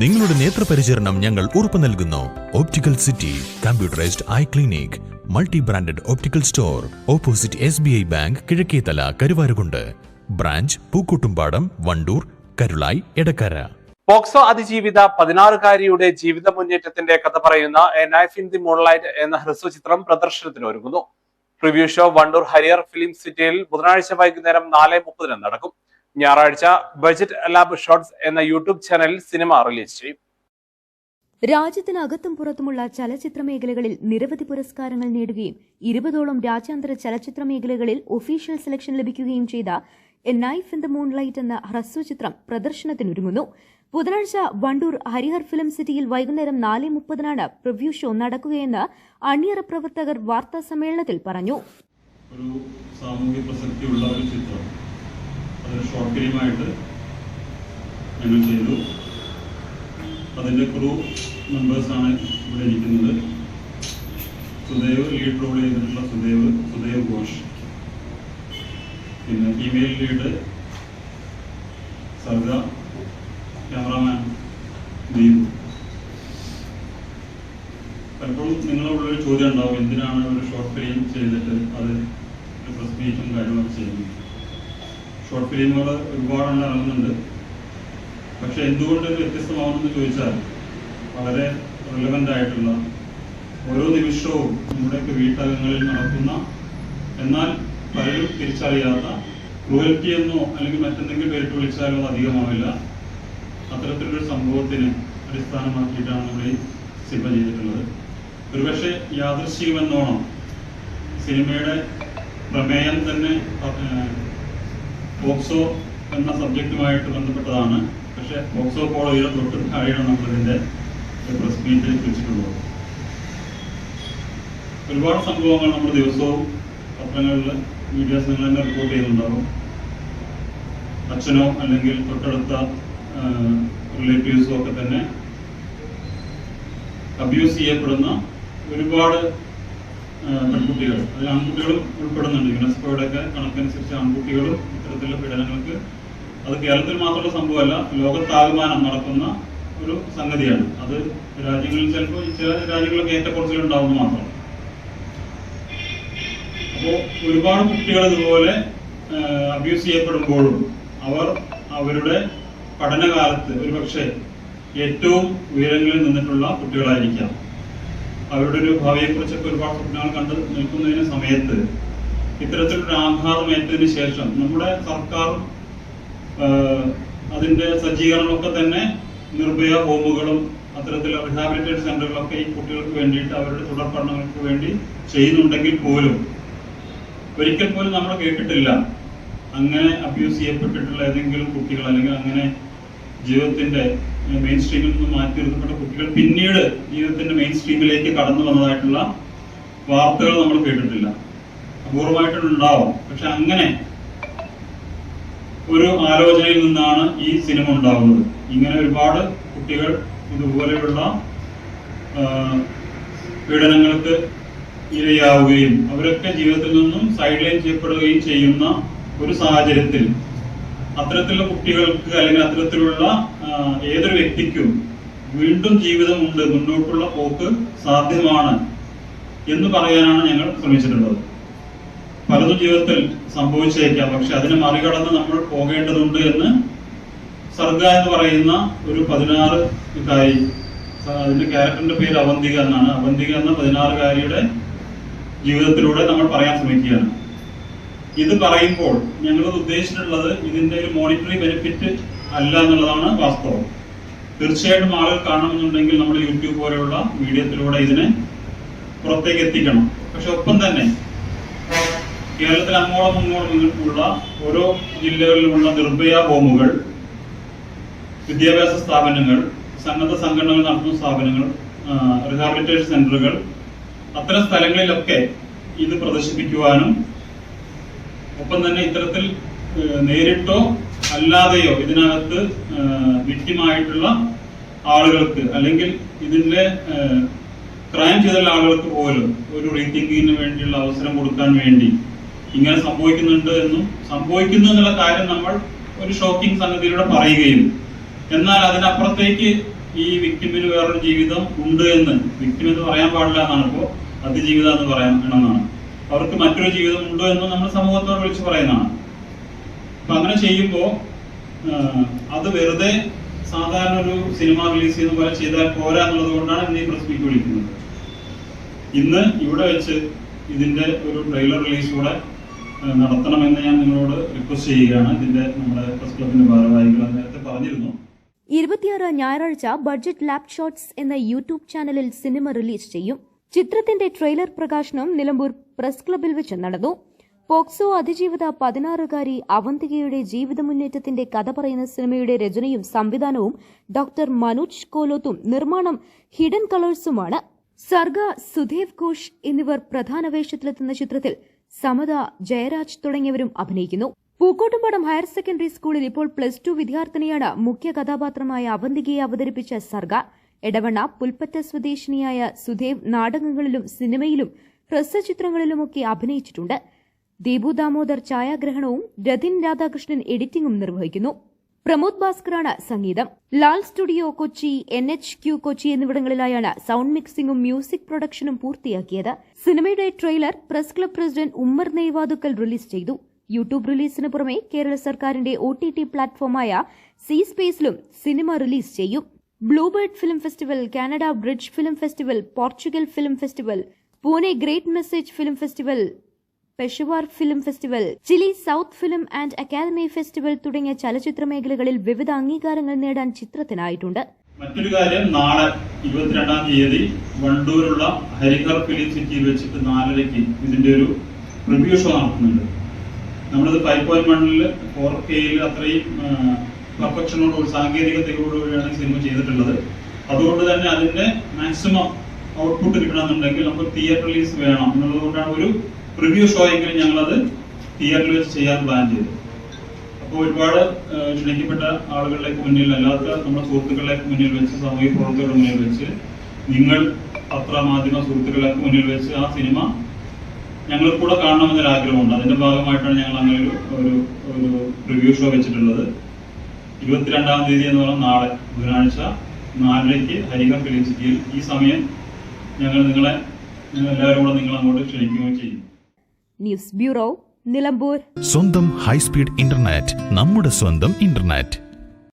നിങ്ങളുടെ നേത്രപരിചരണം ഞങ്ങൾ ഉറപ്പു നൽകുന്നു. Optical city computerised eye clinic multi branded optical store opposite S B I bank Kizhakkethala Karuvarakundu branch Pookkottumpadam Wandoor Karulai Edakkara POCSO അതിജീവിത പതിനാറുകാരിയുടെ ജീവിത മുന്നേറ്റത്തിന്റെ കഥ പറയുന്ന a knife in the moonlight എന്ന ഹ്രസ്വ ചിത്രം പ്രദർശനത്തിന് ഒരുങ്ങുന്നു. Preview show Wandoor Hariyar film സിറ്റിയിൽ ബുധനാഴ്ച വൈകുന്നേരം നാല് മുപ്പതിന് നടക്കും. ഞായറാഴ്ച ബജറ്റ് ലാബ് ഷോർട്സ് എന്ന യൂട്യൂബ് ചാനലിൽ സിനിമ റിലീസ് ചെയ്യും. രാജ്യത്തിനകത്തും പുറത്തുമുള്ള ചലച്ചിത്ര മേഖലകളിൽ നിരവധി പുരസ്കാരങ്ങൾ നേടുകയും ഇരുപതോളം രാജ്യാന്തര ചലച്ചിത്ര മേഖലകളിൽ ഒഫീഷ്യൽ സെലക്ഷൻ ലഭിക്കുകയും ചെയ്ത a knife in the moonlight എന്ന ഹ്രസ്വചിത്രം പ്രദർശനത്തിനൊരുങ്ങുന്നു. ബുധനാഴ്ച വണ്ടൂർ ഹരിഹർ ഫിലിം സിറ്റിയിൽ വൈകുന്നേരം നാല് മുപ്പതിനാണ് പ്രിവ്യൂ ഷോ നടക്കുകയെന്ന് അണിയറ പ്രവർത്തകർ വാർത്താ സമ്മേളനത്തിൽ പറഞ്ഞു. ഒരു സാമൂഹ്യ പ്രസക്തിയുള്ള ഒരു ചിത്രം. അതൊരു ഷോർട്ട് ഫിലിമായിട്ട് ഞങ്ങൾ ചെയ്തു. അതിന്റെ ക്രൂ മെമ്പേഴ്സാണ് ഇവിടെ ഇരിക്കുന്നത്. സുദേവ് ലീഡ് റോൾ ചെയ്തിട്ടുള്ള സുദേവ് സുദേവ് ഘോഷ്. പിന്നെ female lead Sarga cameraman Deepu. പലപ്പോഴും നിങ്ങളുള്ളൊരു ചോദ്യം ഉണ്ടാവും എന്തിനാണ് ഒരു ഷോർട്ട് ഫിലിം ചെയ്തിട്ട് അത് പ്രസ് കാര്യങ്ങളൊക്കെ ചെയ്യുന്നത്? ഷോർട്ട് ഫിലിമുകൾ ഒരുപാടെണ്ണം ഇറങ്ങുന്നുണ്ട്. പക്ഷെ എന്തുകൊണ്ട് ഇത് ചോദിച്ചാൽ വളരെ റിലവന്റ് ആയിട്ടുള്ള ഓരോ നിമിഷവും നമ്മുടെയൊക്കെ വീട്ടകങ്ങളിൽ നടക്കുന്ന എന്നാൽ പലരും തിരിച്ചറിയാത്ത ക്രൂവൽറ്റി എന്നോ അല്ലെങ്കിൽ മറ്റെന്തെങ്കിലും പേരിട്ട് വിളിച്ചാലോ അധികമാവില്ല. അത്തരത്തിലൊരു സംഭവത്തിന് അടിസ്ഥാനമാക്കിയിട്ടാണ് നമ്മൾ ഈ സിനിമ ചെയ്തിട്ടുള്ളത്. ഒരുപക്ഷെ യാദൃശ്യമെന്നോണം സിനിമയുടെ പ്രമേയം തന്നെ പോക്സോ എന്ന സബ്ജക്റ്റുമായിട്ട് ബന്ധപ്പെട്ടതാണ്. പക്ഷെ പോക്സോ കോളേജിലെ തൊട്ട് താഴെയാണ് നമ്മളിതിന്റെ പ്രസ് മീറ്റ് വെച്ചിട്ടുള്ളത്. ഒരുപാട് സംഭവങ്ങൾ നമ്മൾ ദിവസവും പത്രങ്ങളിൽ മീഡിയാസ് നിങ്ങൾ തന്നെ റിപ്പോർട്ട് ചെയ്യുന്നുണ്ടാവും. അച്ഛനോ അല്ലെങ്കിൽ തൊട്ടടുത്ത റിലേറ്റീവ്സോ ഒക്കെ തന്നെ അബ്യൂസ് ചെയ്യപ്പെടുന്ന ഒരുപാട് പെൺകുട്ടികൾ. അതിൽ ആൺകുട്ടികളും ഉൾപ്പെടുന്നുണ്ട്. യുനെസ്കോയുടെ ഒക്കെ കണക്കനുസരിച്ച് ആൺകുട്ടികളും ഇത്തരത്തിലുള്ള പീഡനങ്ങൾക്ക് അത് കേരളത്തിൽ മാത്രമുള്ള സംഭവമല്ല ലോകത്താകമാനം നടക്കുന്ന ഒരു സംഗതിയാണ്. അത് രാജ്യങ്ങളിൽ ചിലപ്പോൾ ചില രാജ്യങ്ങളിലൊക്കെ ഏറ്റക്കുറച്ചിലുണ്ടാവുന്നു മാത്രം. അപ്പോൾ ഒരുപാട് കുട്ടികൾ ഇതുപോലെ അബ്യൂസ് ചെയ്യപ്പെടുമ്പോഴും അവർ അവരുടെ പഠനകാലത്ത് ഒരുപക്ഷെ ഏറ്റവും ഉയരങ്ങളിൽ നിന്നിട്ടുള്ള കുട്ടികളായിരിക്കാം. അവരുടെ ഒരു ഭാവിയെക്കുറിച്ചൊക്കെ ഒരുപാട് സ്വപ്നങ്ങൾ കണ്ട് നിൽക്കുന്നതിന് സമയത്ത് ഇത്തരത്തിലൊരു ആഘാതം ഏറ്റതിന് ശേഷം നമ്മുടെ സർക്കാർ അതിന്റെ സജ്ജീകരണമൊക്കെ തന്നെ നിർഭയ ഹോമുകളും അത്തരത്തിലുള്ള റീഹാബിലിറ്റേഷൻ സെന്ററുകളൊക്കെ ഈ കുട്ടികൾക്ക് വേണ്ടിയിട്ട് അവരുടെ തുടർ പഠനങ്ങൾക്ക് വേണ്ടി ചെയ്യുന്നുണ്ടെങ്കിൽ പോലും ഒരിക്കൽ പോലും നമ്മൾ കേട്ടിട്ടില്ല. അങ്ങനെ അബ്യൂസ് ചെയ്യപ്പെട്ടിട്ടുള്ള ഏതെങ്കിലും കുട്ടികൾ അല്ലെങ്കിൽ അങ്ങനെ ജീവിതത്തിന്റെ മെയിൻ സ്ട്രീമിൽ നിന്ന് മാറ്റി നിർത്തപ്പെട്ട കുട്ടികൾ പിന്നീട് ജീവിതത്തിന്റെ മെയിൻ സ്ട്രീമിലേക്ക് കടന്നു വന്നതായിട്ടുള്ള വാർത്തകൾ നമ്മൾ കേട്ടിട്ടില്ല. അപൂർവമായിട്ടുണ്ടാവും. പക്ഷെ അങ്ങനെ ഒരു ആലോചനയിൽ നിന്നാണ് ഈ സിനിമ ഉണ്ടാകുന്നത് ഇങ്ങനെ ഒരുപാട് കുട്ടികൾ ഇതുപോലെയുള്ള പീഡനങ്ങൾക്ക് ഇരയാവുകയും അവരൊക്കെ ജീവിതത്തിൽ നിന്നും സൈഡ് ലൈൻ ചെയ്യപ്പെടുകയും ചെയ്യുന്ന ഒരു സാഹചര്യത്തിൽ അത്തരത്തിലുള്ള കുട്ടികൾക്ക് അല്ലെങ്കിൽ അത്തരത്തിലുള്ള ഏതൊരു വ്യക്തിക്കും വീണ്ടും ജീവിതമുണ്ട് മുന്നോട്ടുള്ള പോക്ക് സാധ്യമാണ് എന്ന് പറയാനാണ് ഞങ്ങൾ ശ്രമിച്ചിട്ടുള്ളത്. പലതും ജീവിതത്തിൽ സംഭവിച്ചേക്കാം പക്ഷെ അതിനെ മറികടന്ന് നമ്മൾ പോകേണ്ടതുണ്ട് എന്ന് സർഗ എന്ന് പറയുന്ന ഒരു പതിനാറ് കാരി അതിന്റെ ക്യാരക്ടറിന്റെ പേര് അവന്തിക എന്നാണ്. അവന്തിക എന്ന പതിനാറുകാരിയുടെ ജീവിതത്തിലൂടെ നമ്മൾ പറയാൻ ശ്രമിക്കുകയാണ്. ഇത് പറയുമ്പോൾ ഞങ്ങൾ ഉദ്ദേശിച്ചിട്ടുള്ളത് ഇതിന്റെ ഒരു മോണിറ്ററി ബെനിഫിറ്റ് അല്ല എന്നുള്ളതാണ് വാസ്തവം. തീർച്ചയായിട്ടും ആളുകൾ കാണണമെന്നുണ്ടെങ്കിൽ നമ്മൾ യൂട്യൂബ് പോലെയുള്ള മീഡിയത്തിലൂടെ ഇതിനെ പുറത്തേക്ക് എത്തിക്കണം. പക്ഷെ ഒപ്പം തന്നെ കേരളത്തിൽ അങ്ങോളം അങ്ങോളം നിങ്ങൾക്കുള്ള ഓരോ ജില്ലകളിലുമുള്ള നിർഭയ ഹോമുകൾ വിദ്യാഭ്യാസ സ്ഥാപനങ്ങൾ സന്നദ്ധ സംഘടനകൾ നടത്തുന്ന സ്ഥാപനങ്ങൾ റിഹാബിലിറ്റേഷൻ സെന്ററുകൾ അത്തരം സ്ഥലങ്ങളിലൊക്കെ ഇത് പ്രദർശിപ്പിക്കുവാനും ഒപ്പം തന്നെ ഇത്തരത്തിൽ നേരിട്ടോ അല്ലാതെയോ ഇതിനകത്ത് വിക്റ്റിമായിട്ടുള്ള ആളുകൾക്ക് അല്ലെങ്കിൽ ഇതിന്റെ ക്രൈം ചെയ്തുള്ള ആളുകൾക്ക് പോലും ഒരു റീതിങ്കിങ്ങിന് വേണ്ടിയുള്ള അവസരം കൊടുക്കാൻ വേണ്ടി ഇങ്ങനെ സംഭവിക്കുന്നുണ്ട് എന്നും സംഭവിക്കുന്നു എന്നുള്ള കാര്യം നമ്മൾ ഒരു ഷോക്കിംഗ് സംഗതിയിലൂടെ പറയുകയും എന്നാൽ അതിനപ്പുറത്തേക്ക് ഈ വിക്ടിമിന് വേറൊരു ജീവിതം ഉണ്ട് എന്ന് വിക്ടിം എന്ന് പറയാൻ പാടില്ല എന്നാണ്. ഇപ്പോൾ അതിജീവിതം എന്ന് പറയണമെന്നാണ് അവർക്ക് മറ്റൊരു ജീവിതമുണ്ടോ എന്ന് നമ്മൾ സമൂഹത്തോട് വിളിച്ചു പറയുന്നതാണ്. അപ്പൊ അങ്ങനെ ചെയ്യുമ്പോൾ അത് വെറുതെ സാധാരണ ഒരു സിനിമ റിലീസ് ചെയ്യുന്ന പോലെ ചെയ്താൽ പോരാ എന്നുള്ളത് കൊണ്ടാണ് ഇന്ന് ഈ പ്രസ് മീറ്റ് വിളിക്കുന്നത് ഇന്ന് ഇവിടെ വെച്ച് ഇതിന്റെ ഒരു ട്രെയിലർ റിലീസ് കൂടെ നടത്തണമെന്ന് ഞാൻ നിങ്ങളോട് റിക്വസ്റ്റ് ചെയ്യുകയാണ്. ഇതിന്റെ നമ്മുടെ പ്രസ് ക്ലബിന്റെ ഭാരവാഹികൾ നേരത്തെ പറഞ്ഞിരുന്നു. ഇരുപത്തിയാറ് ഞായറാഴ്ച ബഡ്ജറ്റ് ലാപ് ഷോട്ട്സ് എന്ന യൂട്യൂബ് ചാനലിൽ സിനിമ റിലീസ് ചെയ്യും. ചിത്രത്തിന്റെ ട്രെയിലർ പ്രകാശനം നിലമ്പൂർ പ്രസ് ക്ലബിൽ വെച്ച് നടന്നു. പോക്സോ അതിജീവിത പതിനാറുകാരി അവന്തികയുടെ ജീവിത മുന്നേറ്റത്തിന്റെ കഥ പറയുന്ന സിനിമയുടെ രചനയും സംവിധാനവും ഡോക്ടർ മനോജ് കോലോത്തും നിർമ്മാണം ഹിഡൻ കളേഴ്സുമാണ്. സർഗ സുധേവ് ഘോഷ് എന്നിവർ പ്രധാന വേഷത്തിലെത്തുന്ന ചിത്രത്തിൽ സമത ജയരാജ് തുടങ്ങിയവരും അഭിനയിക്കുന്നു. പൂക്കോട്ടുംപാടം ഹയർ സെക്കൻഡറി സ്കൂളിൽ ഇപ്പോൾ പ്ലസ് ടു വിദ്യാർത്ഥിനിയാണ് മുഖ്യ കഥാപാത്രമായ അവന്തികയെ അവതരിപ്പിച്ച സർഗ. എടവണ്ണ പുൽപ്പറ്റ സ്വദേശിനിയായ സുധേവ് നാടകങ്ങളിലും സിനിമയിലും ഹ്രസ്വചിത്രങ്ങളിലുമൊക്കെ അഭിനയിച്ചിട്ടുണ്ട്. ദീപു ദാമോദർ ഛായാഗ്രഹണവും രതിൻ രാധാകൃഷ്ണൻ എഡിറ്റിംഗും നിർവഹിക്കുന്നു. പ്രമോദ് ഭാസ്കറാണ് സംഗീതം. Lal studio Kochi N H Q Kochi എന്നിവിടങ്ങളിലായാണ് sound മിക്സിംഗും മ്യൂസിക് പ്രൊഡക്ഷനും പൂർത്തിയാക്കിയത്. സിനിമയുടെ trailer press club president Ummer Neyvadukkal release ചെയ്തു. യൂട്യൂബ് റിലീസിന് പുറമെ കേരള സർക്കാരിന്റെ ഒ ടി ടി പ്ലാറ്റ്ഫോമായ സി സ്പേസിലും സിനിമ റിലീസ് ചെയ്യും. Bluebird film festival Canada bridge film festival Portugal film festival Pune great message film festival Peshawar film festival Chile south film and academy festival തുടങ്ങിയ ചലച്ചിത്ര മേഖലകളിൽ വിവിധ അംഗീകാരങ്ങൾ നേടാൻ ചിത്രത്തിനായിട്ടുണ്ട്. മറ്റൊരു കാര്യം നാളെ ഇരുപത്തിരണ്ടാം തീയതി വണ്ടൂരുള്ള ഹരിഹർ ഫിലിം സിറ്റിയിൽ വെച്ചിട്ട് നാലരയ്ക്ക് ഇതിന്റെ ഒരു റിവ്യൂ ഷോ നടത്തുന്നുണ്ട്. നമ്മളിത് ഫൈവ് പോയിന്റ് വണ്ണിൽ ഫോർ കെയിൽ അത്രയും പെർഫെക്ഷനോട് സാങ്കേതികതയോടുകൂടിയാണ് ഈ സിനിമ ചെയ്തിട്ടുള്ളത്. അതുകൊണ്ട് തന്നെ അതിന്റെ മാക്സിമം ഔട്ട്പുട്ട് കിട്ടണമെന്നുണ്ടെങ്കിൽ നമുക്ക് തിയേറ്റർ റിലീസ് വേണം എന്നുള്ളത് കൊണ്ടാണ് ഒരു പ്രിവ്യൂ ഷോ എങ്കിലും ഞങ്ങളത് തിയേറ്ററിൽ വെച്ച് ചെയ്യാൻ പ്ലാൻ ചെയ്തു അപ്പോൾ ഒരുപാട് ക്ഷണിക്കപ്പെട്ട ആളുകളിലേക്ക് മുന്നിൽ അല്ലാത്ത നമ്മുടെ സുഹൃത്തുക്കളിലേക്ക് മുന്നിൽ വെച്ച് സാമൂഹിക പ്രവർത്തകരുടെ മുന്നിൽ വെച്ച് നിങ്ങൾ പത്ര മാധ്യമ സുഹൃത്തുക്കളൊക്കെ മുന്നിൽ വെച്ച് ആ സിനിമ ഞങ്ങൾ കൂടെ കാണണമെന്നൊരു ആഗ്രഹമുണ്ട് അതിന്റെ ഭാഗമായിട്ടാണ് ഞങ്ങൾ അങ്ങനെ ഒരു ഒരു പ്രിവ്യൂ ഷോ വെച്ചിട്ടുള്ളത്. ഇരുപത്തിരണ്ടാം തീയതി എന്ന് പറഞ്ഞാൽ നാളെ ബുധനാഴ്ച നാലരയ്ക്ക് ഹരിഹം ഫിലിം സിറ്റിയിൽ ഈ സമയം ഞങ്ങൾ നിങ്ങളെ ഞങ്ങൾ എല്ലാവരും കൂടെ നിങ്ങൾ അങ്ങോട്ട് ക്ഷണിക്കുകയും ചെയ്യും ന്യൂസ് ബ്യൂറോ നിലമ്പൂർ. സ്വന്തം ഹൈസ്പീഡ് ഇന്റർനെറ്റ് നമ്മുടെ സ്വന്തം ഇന്റർനെറ്റ്.